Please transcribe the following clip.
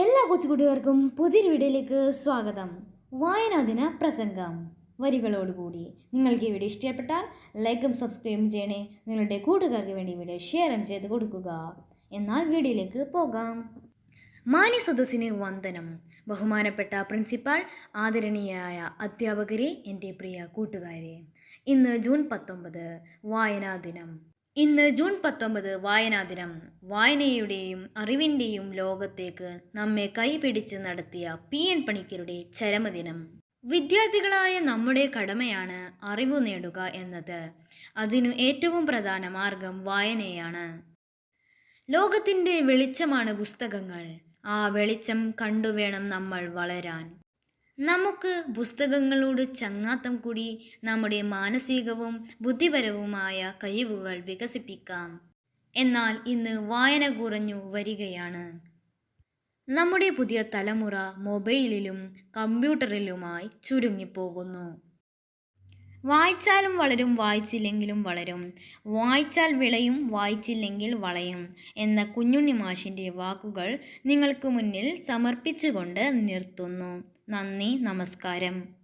എല്ലാ കൊച്ചുകുട്ടികൾക്കും പുതിയൊരു വീഡിയോയിലേക്ക് സ്വാഗതം. വായനാദിന പ്രസംഗം. വരികളോടുകൂടി നിങ്ങൾക്ക് ഈ വീഡിയോ ഇഷ്ടപ്പെട്ടാൽ ലൈക്കും സബ്സ്ക്രൈബും ചെയ്യണേ. നിങ്ങളുടെ കൂട്ടുകാർക്ക് വേണ്ടി വീഡിയോ ഷെയറും ചെയ്ത് കൊടുക്കുക. എന്നാൽ വീഡിയോയിലേക്ക് പോകാം. മാന്യ സദസ്സിന് വന്ദനം. ബഹുമാനപ്പെട്ട പ്രിൻസിപ്പാൾ ആദരണീയായ അധ്യാപകരെ എന്റെ പ്രിയ കൂട്ടുകാരെ. ഇന്ന് ജൂൺ പത്തൊമ്പത് വായനാ ദിനം. ഇന്ന് ജൂൺ പത്തൊമ്പത് വായനാ ദിനം വായനയുടെയും അറിവിന്റെയും ലോകത്തേക്ക് നമ്മെ കൈപിടിച്ച് നടത്തിയ പി എൻ പണിക്കരുടെ ചരമദിനം. വിദ്യാർത്ഥികളായ നമ്മുടെ കടമയാണ് അറിവ് നേടുക എന്നത്. അതിനു ഏറ്റവും പ്രധാന മാർഗം വായനയാണ്. ലോകത്തിന്റെ വെളിച്ചമാണ് പുസ്തകങ്ങൾ. ആ വെളിച്ചം കണ്ടുവേണം നമ്മൾ വളരാൻ. നമുക്ക് പുസ്തകങ്ങളോട് ചങ്ങാത്തം കൂടി നമ്മുടെ മാനസികവും ബുദ്ധിപരവുമായ കഴിവുകൾ വികസിപ്പിക്കാം. എന്നാൽ ഇന്ന് വായന കുറഞ്ഞു വരികയാണ്. നമ്മുടെ പുതിയ തലമുറ മൊബൈലിലും കമ്പ്യൂട്ടറിലുമായി ചുരുങ്ങിപ്പോകുന്നു. വായിച്ചാലും വളരും വായിച്ചില്ലെങ്കിലും വളരും. വായിച്ചാൽ വിളയും വായിച്ചില്ലെങ്കിൽ വളയും എന്ന കുഞ്ഞുണ്ണി മാഷിന്റെ വാക്കുകൾ നിങ്ങൾക്ക് മുന്നിൽ സമർപ്പിച്ചുകൊണ്ട് നിർത്തുന്നു. നന്ദി നമസ്കാരം.